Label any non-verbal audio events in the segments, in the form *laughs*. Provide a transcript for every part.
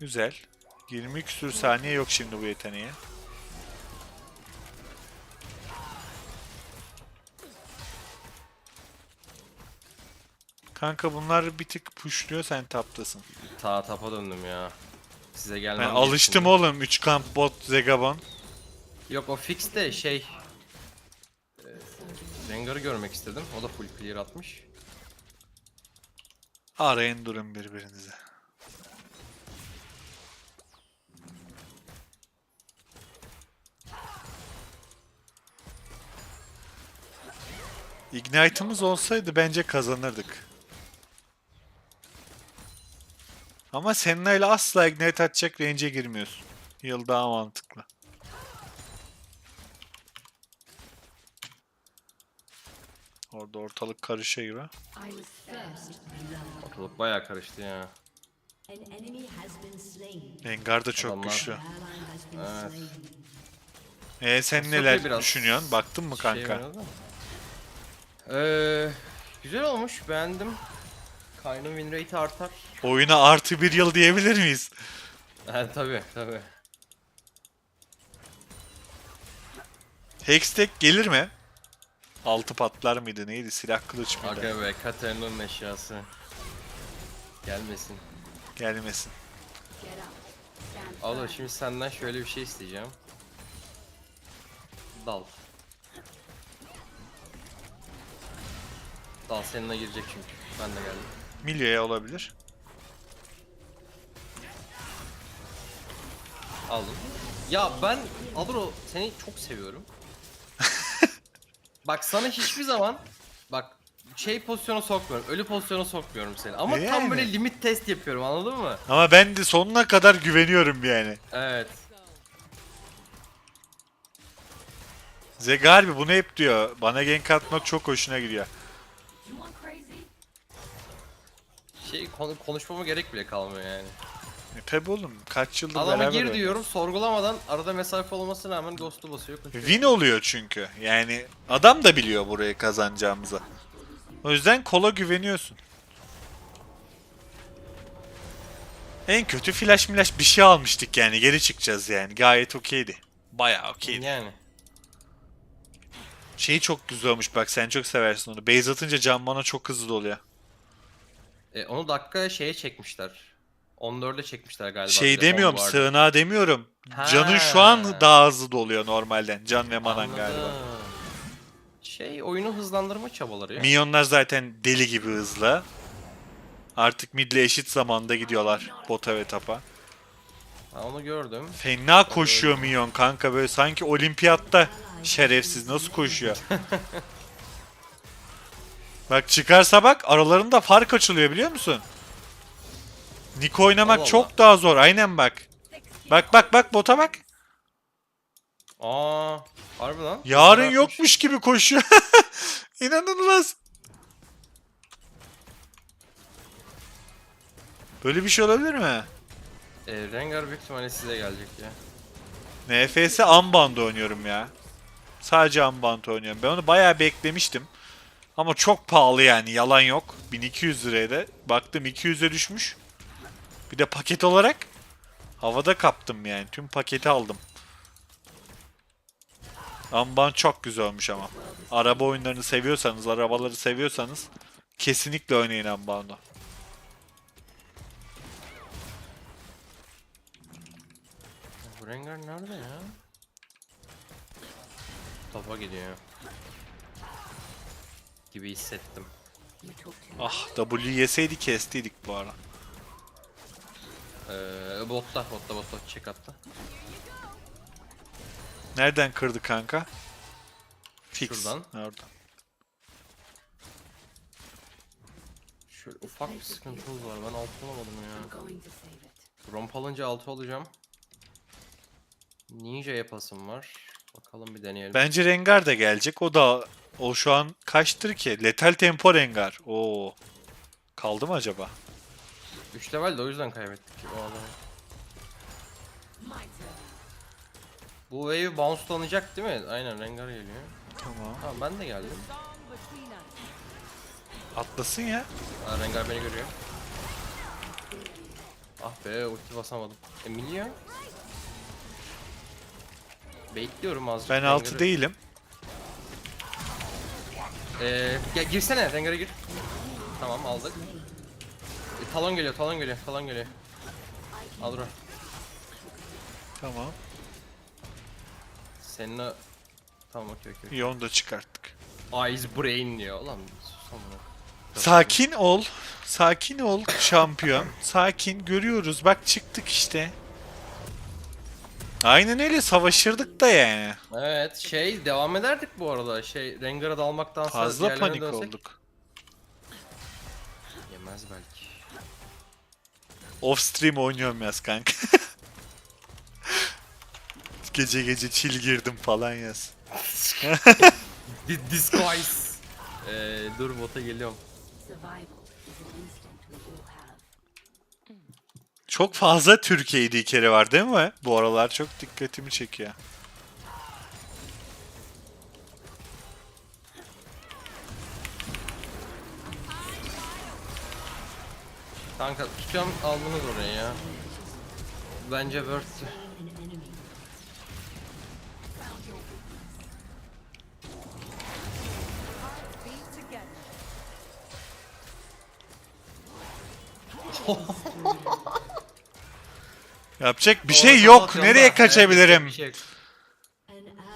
Güzel. 20 küsür saniye yok şimdi bu yeteneğe. Kanka bunlar bir tık pushluyor sen taptasın. Ta tapa döndüm ya. Size Ben gelmem alıştım gerektiğinde. oğlum 3 kamp bot Zegabon. Yok o fix de şey... e, Rengar'ı görmek istedim. O da full clear atmış. Arayın durun birbirinize. Ignite'ımız olsaydı bence kazanırdık. Ama Senna ile asla Ignite atacak range'e girmiyorsun. Yıl daha mantıklı. Orada ortalık karışıyor gibi. Ortalık bayağı karıştı ya. Rengar da çok Adamlar- güçlü. Evet. E slain. sen neler düşünüyorsun? Baktın mı Şey kanka? da. Ee, güzel olmuş. Beğendim. Kaynım win rate artar. Oyuna artı bir yıl diyebilir miyiz? He tabi tabi. Hextech gelir mi? Altı patlar mıydı neydi? Silah kılıç mıydı? Aga be Katarina'nın eşyası. Gelmesin. Gelmesin. Oğlum şimdi senden şöyle bir şey isteyeceğim. Dal. Dal seninle girecek çünkü. Ben de geldim. Milyo'ya olabilir. Aldım. Ya ben Adro seni çok seviyorum. *laughs* bak sana hiçbir zaman bak şey pozisyona sokmuyorum. Ölü pozisyona sokmuyorum seni. Ama E tam yani. böyle limit test yapıyorum anladın mı? Ama ben de sonuna kadar güveniyorum yani. Evet. Zegarbi bunu hep diyor. Bana gank atmak çok hoşuna gidiyor. Şey konu, konuşmama gerek bile kalmıyor yani. E tabi oğlum kaç yıldır Adama beraber gir oynuyoruz. diyorum sorgulamadan arada mesafe olmasına rağmen ghost'u basıyor. koşuyor. Win oluyor çünkü. Yani adam da biliyor burayı kazanacağımıza. O yüzden kola güveniyorsun. En kötü flash milash bir şey almıştık yani. Geri çıkacağız yani. Gayet okeydi. Bayağı okeydi. Yani. Şeyi çok güzel olmuş bak sen çok seversin onu. Base atınca can mana çok hızlı doluyor. E, onu dakika şeye çekmişler. 14'e çekmişler galiba. Şey de demiyorum sığınağa demiyorum. Ha. Canın şu an daha hızlı doluyor normalden. Can ve manan Anladım. galiba. Şey oyunu hızlandırma çabaları ya. Minyonlar zaten deli gibi hızlı. Artık midle eşit zamanda gidiyorlar bota ve tapa. Ha, onu gördüm. Fena koşuyor minyon kanka böyle sanki olimpiyatta şerefsiz nasıl koşuyor. *laughs* bak çıkarsa bak aralarında fark açılıyor biliyor musun? Nick oynamak Allah çok Allah. daha zor aynen bak. Bak bak bak bota bak. Aa, harbi lan. Yarın yokmuş gibi koşuyor. *laughs* İnanılmaz. Böyle bir şey olabilir mi? E, Rengar büyük ihtimalle size gelecek ya. NFS Unbound oynuyorum ya. Sadece Unbound oynuyorum. Ben onu bayağı beklemiştim. Ama çok pahalı yani yalan yok. 1200 liraya da. Baktım 200'e düşmüş. Bir de paket olarak havada kaptım yani. Tüm paketi aldım. Unbound çok güzel olmuş ama. Araba oyunlarını seviyorsanız, arabaları seviyorsanız kesinlikle oynayın Unbound'u. Bu Rengar nerede ya? Topa gidiyor. Gibi hissettim. Ah W yeseydi kestiydik bu ara. Ee, botta, botta, botta. Check attı. Nereden kırdı kanka? Fix. Şuradan. Oradan. Şöyle ufak bir sıkıntımız var. Ben altı olamadım ya. Romp alınca altı olacağım. Ninja yapasım var. Bakalım bir deneyelim. Bence Rengar da gelecek. O da o şu an kaçtır ki? Letal Tempo Rengar. Oo. Kaldı mı acaba? 3 level de o yüzden kaybettik o adamı. Bu wave bounce'lanacak değil mi? Aynen Rengar geliyor. Tamam. Tamam ben de geldim. Atlasın ya. Ha, Rengar beni görüyor. Ah be ulti basamadım. Emilia? Bekliyorum azıcık. Ben Rengar'ı- altı değilim. Ee, ya girsene Rengar'a gir. Tamam aldık. E, talon geliyor, talon geliyor, talon geliyor. Al bro. Tamam. Senin o... Tamam okey okey. İyi onu da çıkarttık. Eyes brain diyor. Ulan sus amına. Sakin ol. Sakin ol şampiyon. Sakin görüyoruz. Bak çıktık işte. Aynen öyle savaşırdık da yani. Evet şey devam ederdik bu arada. Şey Rengar'a dalmaktansa Fazla panik dönsek- olduk. Yemez belki. Off stream oynuyorum yaz kanka. *laughs* gece gece chill girdim falan yaz. *laughs* Di- Disguise. Ee, dur bota geliyorum. Survival Çok fazla Türkiye ID kere var değil mi? Bu aralar çok dikkatimi çekiyor. Kanka tutacağım aldınız oraya ya. Bence worth. Yapacak bir Orada şey yok. Nereye da, kaçabilirim? şey yok.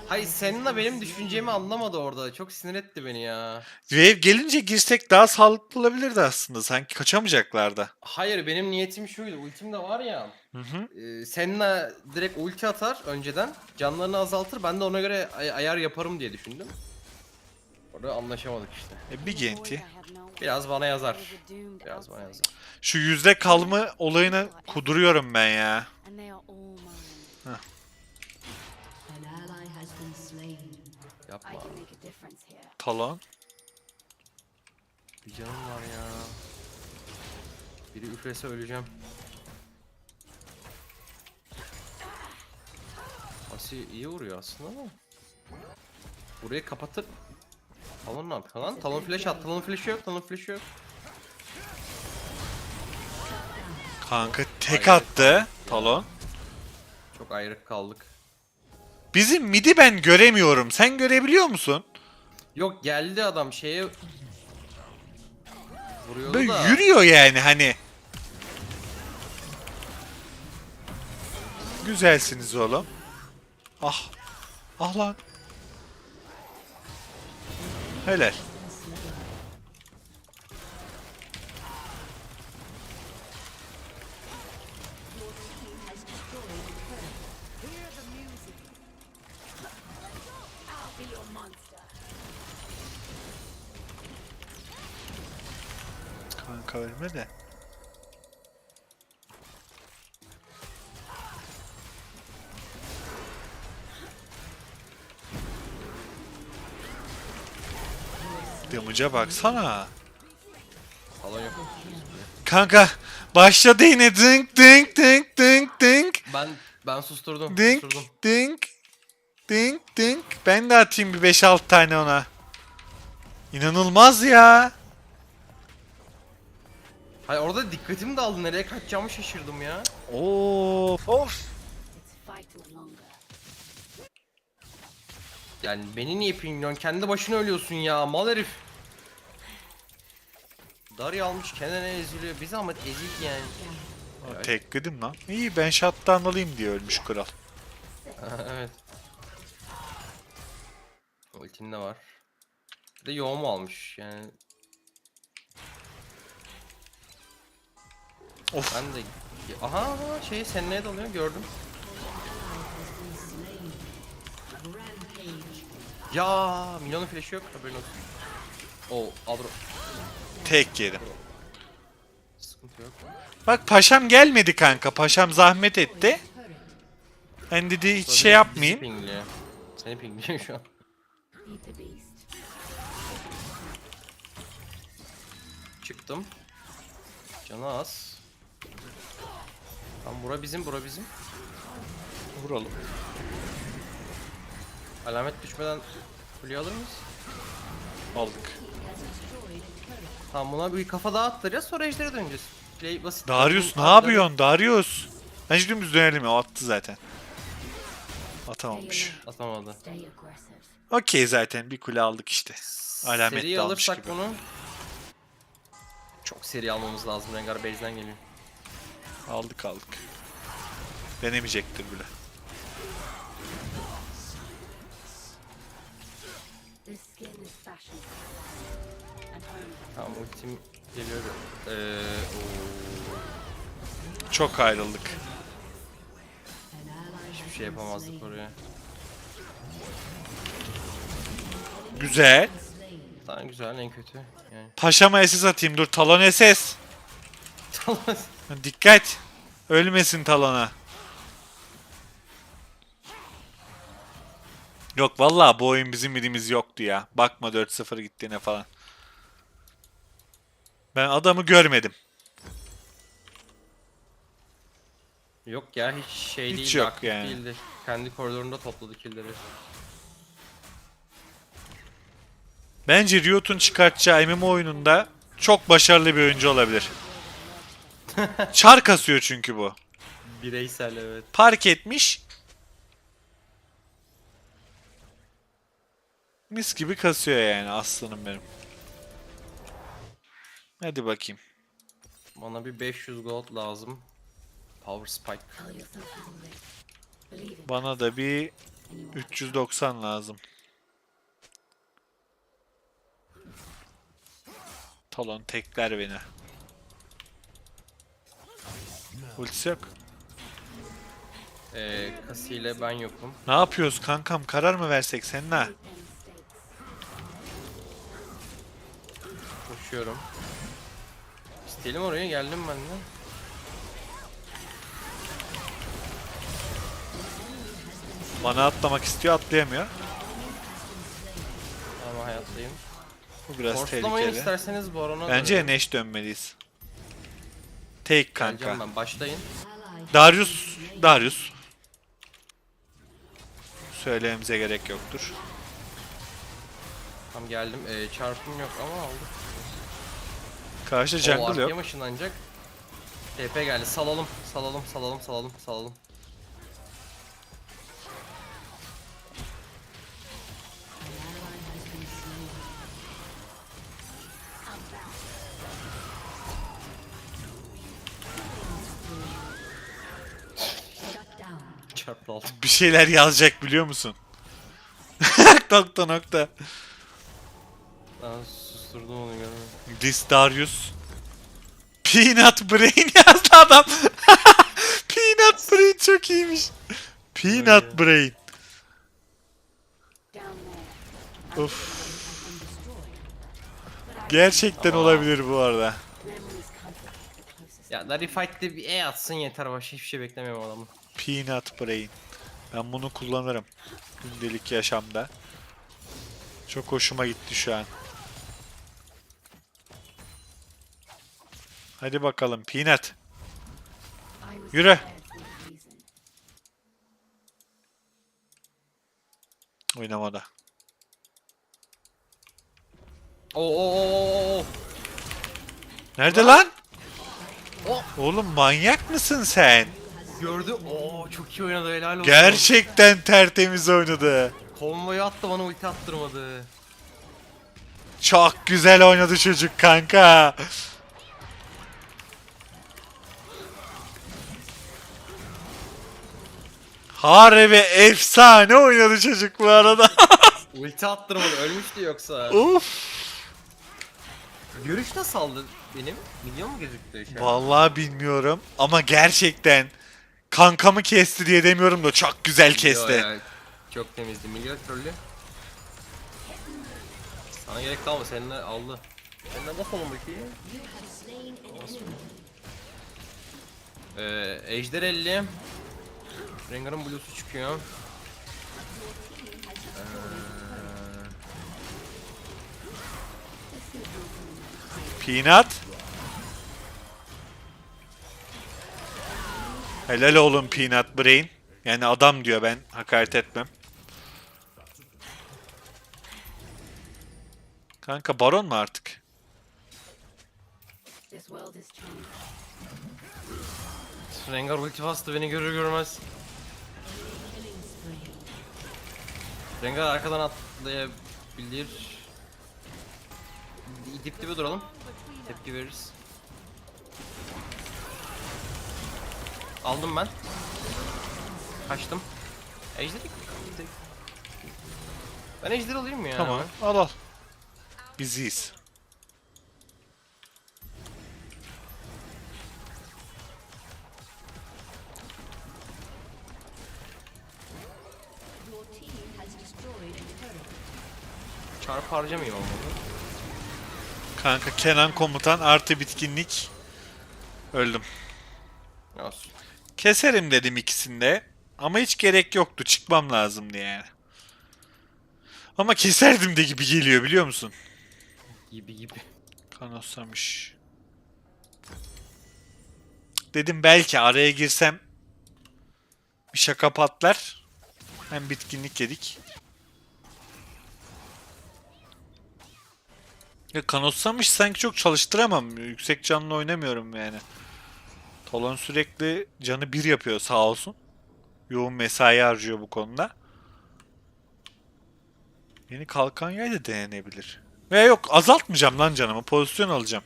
Hayır seninle benim düşüncemi anlamadı orada. Çok sinir etti beni ya. Wave gelince girsek daha sağlıklı olabilirdi aslında. Sanki kaçamayacaklardı. Hayır benim niyetim şuydu. Ultim de var ya. Hı hı. E, seninle direkt ulti atar önceden. Canlarını azaltır. Ben de ona göre ay- ayar yaparım diye düşündüm. Orada anlaşamadık işte. E, bir genti. Biraz bana yazar. Biraz bana yazar. Şu yüzde kalma olayını kuduruyorum ben ya. Yapma. Talon. Bir canım var ya. Biri üflese öleceğim. Asi iyi vuruyor aslında ama. Burayı kapatır. Talon ne yapıyor lan? Talon flash at. Talon flash yok. Talon flash yok. Kanka tek Hayır. attı. Talon. Çok ayrık kaldık. Bizim midi ben göremiyorum. Sen görebiliyor musun? Yok geldi adam şeye vuruyordu Böyle da. yürüyor yani hani. Güzelsiniz oğlum. Ah. Ah lan. Helal. Kanka ölme de. Damage'a baksana. Talon yok. Kanka başladı yine dink dink dink dink dink Ben ben susturdum. dink susturdum. dink dink dink. Ben de atayım bir 5-6 tane ona. İnanılmaz ya. Hayır orada dikkatim dağıldı. Nereye kaçacağımı şaşırdım ya. Of of. Yani beni niye pingliyorsun? Kendi başına ölüyorsun ya mal herif. Darya almış kendine eziliyor. Bir zahmet ezik yani. Tek gıdım lan. İyi ben shot'tan alayım diye ölmüş kral. evet. Ultin de var. Bir de yoğun mu almış yani. Of. Ben de... Aha aha, şey seneye dalıyor gördüm. Ya milyonun flash'ı yok haberin olsun. Oo Adro. Tek yedim. Sıkıntı yok. Bak paşam gelmedi kanka. Paşam zahmet etti. Ben dedi hiç şey bizi yapmayayım. pingliyor. Seni pingliyor şu an. Çıktım. Canı az. Tam bura bizim, bura bizim. Vuralım. Alamet düşmeden kuleye alır mıyız? Aldık. Tamam buna bir kafa daha attıracağız sonra ejdere döneceğiz. play basit. Darius ne yapıyorsun Darius? Ben şimdi dümdüz dönelim ya o attı zaten. Atamamış. Atamadı. Okey zaten bir kule aldık işte. Alametli Seri almış alırsak gibi. bunu çok seri almamız lazım. Rengar base'den geliyor. Aldık aldık. Denemeyecektir bile. Tamam ultim geliyor. Ee, oo, Çok ayrıldık. Hiçbir şey yapamazdık oraya. Güzel. Tamam güzel en kötü. Yani. Paşama SS atayım dur. Talon SS. *laughs* Dikkat. Ölmesin talona. Yok vallahi bu oyun bizim bildiğimiz yoktu ya. Bakma 4-0 gittiğine falan. Ben adamı görmedim. yok ya hiç şey Hiç değildi. yok aktif yani. Değildi. Kendi koridorunda topladı killleri. Bence Riot'un çıkartacağı MMO oyununda çok başarılı bir oyuncu olabilir. *laughs* Çar kasıyor çünkü bu. Bireysel evet. Park etmiş. Mis gibi kasıyor yani aslanım benim. Hadi bakayım. Bana bir 500 gold lazım. Power spike. Bana da bir and you will 390 lazım. Talon tekler beni. Ultisi yok. Ee, Kasi ile ben yokum. Ne yapıyoruz kankam? Karar mı versek seninle? Koşuyorum. İsteyelim oraya geldim ben de. Bana atlamak istiyor atlayamıyor. Ama hayattayım. Bu biraz Forslamayın tehlikeli. isterseniz Baron'a Bence dönelim. Neş dönmeliyiz. Take Geleceğim kanka. ben başlayın. Darius, Darius. Söylememize gerek yoktur. Tam geldim. Ee, çarpım yok ama aldık. Karşı O jungle arkaya yok. ışınlanacak. TP geldi. Salalım. Salalım. Salalım. Salalım. Salalım. Çarptı aldım. Bir şeyler yazacak biliyor musun? *laughs* nokta nokta. Ben susturdum onu görmedim. This Darius. Peanut Brain *laughs* yazdı adam. *laughs* Peanut Brain çok iyiymiş. Peanut. Brain. Of. Gerçekten olabilir bu arada. Ya Larry Fight'te bir E atsın yeter. Başka hiçbir şey beklemiyorum adamın. Peanut Brain. Ben bunu kullanırım. Gündelik yaşamda. Çok hoşuma gitti şu an. Hadi bakalım Peanut. Yürü. Oynamada. Oo. Nerede lan? O Oğlum manyak mısın sen? gördü. Oo çok iyi oynadı helal olsun. Gerçekten tertemiz oynadı. Konvoyu attı bana ulti attırmadı. Çok güzel oynadı çocuk kanka. Harbi efsane oynadı çocuk bu arada. *laughs* Ulti attırmadı. Ölmüştü yoksa. Uf. Görüş nasıl aldı benim? Milyon mu gözüktü an? Vallahi bilmiyorum ama gerçekten kankamı kesti diye demiyorum da çok güzel kesti. Yo ya, çok temizdi. Milyon trollü. Sana gerek kalma seninle aldı. Seninle basalım bakayım. Ee, Ejder 50. Rengar'ın blue'su çıkıyor. Ee, Peanut. Helal oğlum Peanut Brain. Yani adam diyor ben hakaret etmem. Kanka baron mu artık? Rengar ulti bastı beni görür görmez. Rengar arkadan atlayabilir. Dip dibe duralım. Tepki veririz. Aldım ben. Kaçtım. Ejder Ben ejder alayım mı ya? Tamam al al. Biziyiz. Çarpı harcamayayım olmadı. Kanka Kenan komutan artı bitkinlik. Öldüm. Olsun. Keserim dedim ikisinde. Ama hiç gerek yoktu. Çıkmam lazımdı yani. Ama keserdim de gibi geliyor biliyor musun? Gibi gibi. Kanoslamış. Dedim belki araya girsem bir şaka patlar. Hem bitkinlik yedik. Ya kanoslamış sanki çok çalıştıramam. Yüksek canlı oynamıyorum yani. Talon sürekli canı bir yapıyor sağ olsun. Yoğun mesai harcıyor bu konuda. Yeni kalkan yay da denenebilir. Veya yok azaltmayacağım lan canımı. Pozisyon alacağım.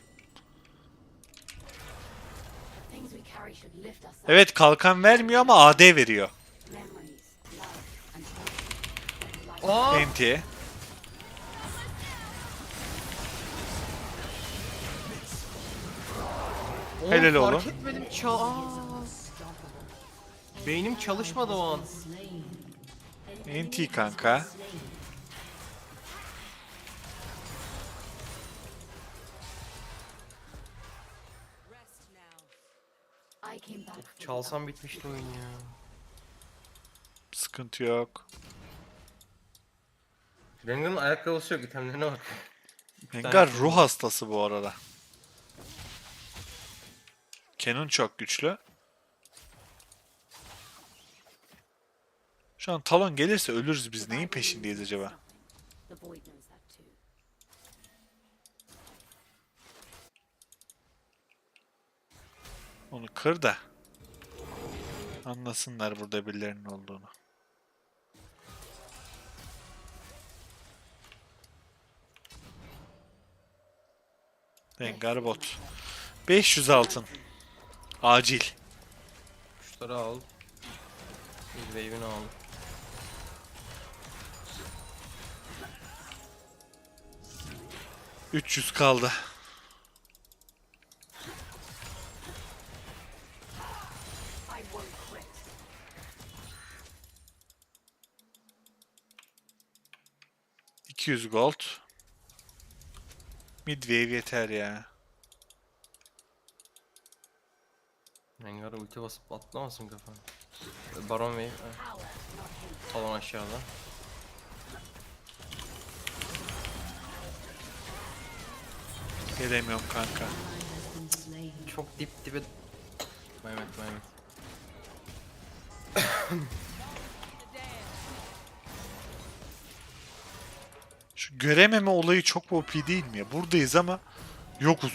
Evet kalkan vermiyor ama AD veriyor. Memories, NT'ye. Oğlum Helal fark etmedim çal. Aa! Beynim çalışmadı o an. NT kanka. Çalsam bitmişti oyun ya. Sıkıntı yok. Rengar'ın ayakkabısı yok itemlerine bak. Rengar ruh hastası bu arada. Canon çok güçlü. Şu an talon gelirse ölürüz biz. Neyin peşindeyiz acaba? Onu kır da. Anlasınlar burada birilerinin olduğunu. Rengar bot. 500 altın. Acil. Kuşları al. Bir wave'ini al. Üç 300 kaldı. I won't quit. ...200 gold. Midwave yeter ya. Rengar'a ulti basıp atlamasın kafana. Baron wave. ha. Talon aşağıda. Gelemiyorum kanka. Çok dip dibe... Mehmet Mehmet. Şu görememe olayı çok OP değil mi ya? Buradayız ama yokuz.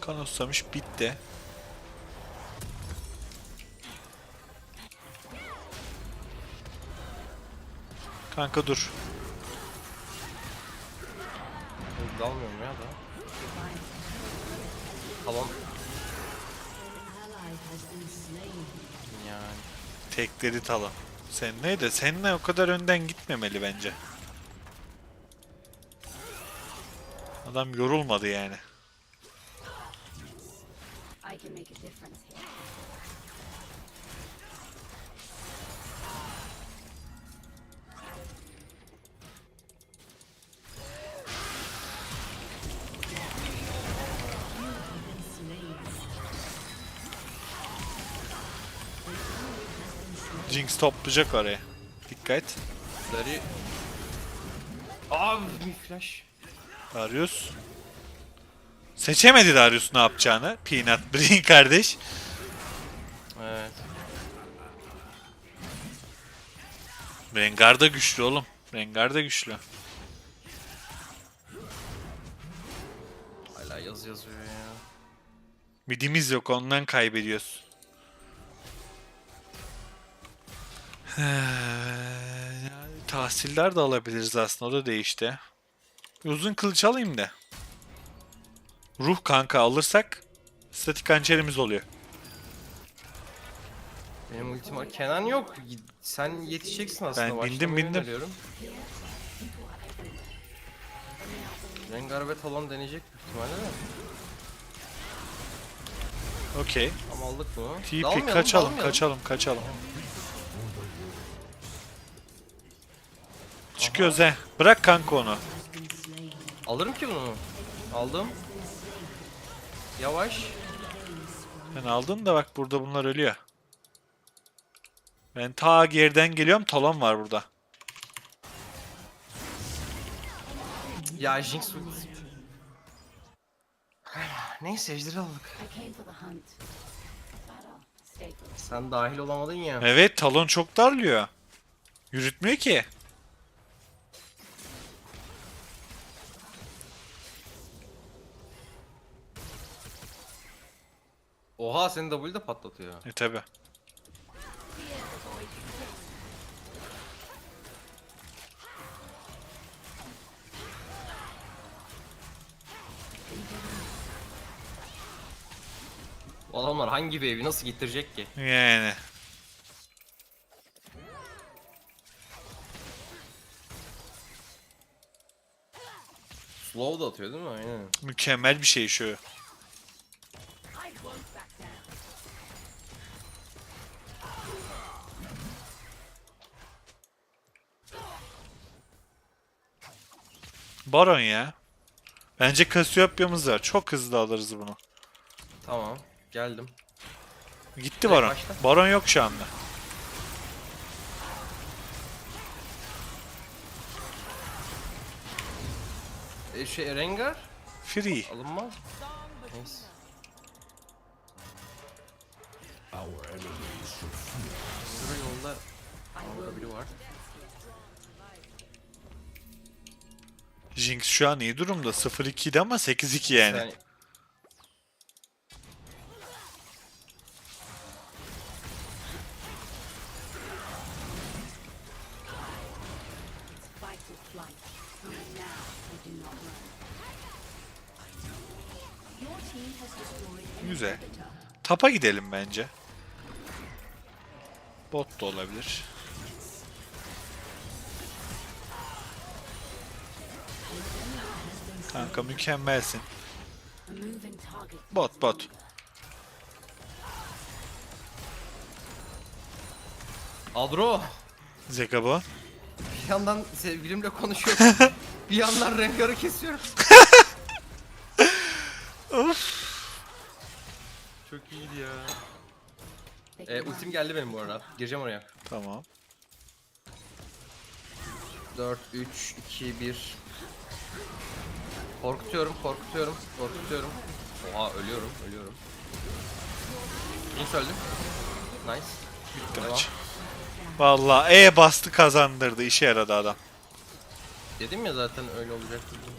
Kanoslamış bitti. Kanka dur. Ulti almıyorum ya da. Slain. yani. Tekleri talon. Sen ne de seninle o kadar önden gitmemeli bence. Adam yorulmadı yani. Jinx toplayacak oraya. Dikkat. Dari... Abi bir flash. Darius. Seçemedi Darius ne yapacağını. Peanut Brain kardeş. Evet. Rengar da güçlü oğlum. Rengar da güçlü. Hala yazı yazıyor ya. Midimiz yok ondan kaybediyoruz. Tahsiller de alabiliriz aslında o da değişti. Uzun kılıç alayım da. Ruh kanka alırsak statik hançerimiz oluyor. Benim ultim var. Kenan yok. Sen yetişeceksin aslında. Ben bindim, bindim. öneriyorum. Rengar ve Talon deneyecek büyük ihtimalle de. Okey. Ama aldık mı? TP Dalmayalım, kaçalım dalmayalım. kaçalım kaçalım. He. Bırak kanka onu. Alırım ki bunu. Aldım. Yavaş. Ben aldın da bak burada bunlar ölüyor. Ben ta geriden geliyorum talon var burada. Ya Jinx. *sighs* Neyse ejderi aldık. Sen dahil olamadın ya. Evet talon çok darlıyor. Yürütmüyor ki. Oha seni W de patlatıyor. E tabi. Bu adamlar hangi wave'i nasıl getirecek ki? Yani. Slow da atıyor değil mi? Aynen. Mükemmel bir şey şu. Baron ya. Bence Cassiopea'mız var. Çok hızlı alırız bunu. Tamam. Geldim. Gitti Baron. başla. Baron yok şu anda. E, şey Rengar Free. alınmaz. Neyse. Şurada yolda Kanka biri var. Jinx şu an iyi durumda. 0-2'de ama 8-2 yani. Yani Fight or flight. Now we do not run. Your team has destroyed an Güzel. Tapa gidelim bence. Bot da olabilir. Kanka mükemmelsin. Bot bot. Adro Zekabo. bir yandan sevgilimle konuşuyorum. *laughs* bir yandan Rengar'ı kesiyorum. *laughs* Çok iyiydi ya. E, can ultim geldi benim bu arada. Gireceğim oraya. Tamam. 4, 3, 2, 1. Korkutuyorum, korkutuyorum, korkutuyorum. Oha ölüyorum, ölüyorum. Jinx öldü. Nice. Devam. maç. Vallahi E bastı kazandırdı. işe yaradı adam. Dedim ya zaten öyle olacak. dedim.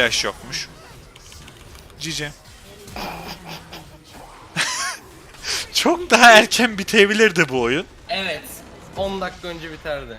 Flash yokmuş. Cici. *laughs* Çok daha erken bitebilirdi bu oyun. Evet. 10 dakika önce biterdi.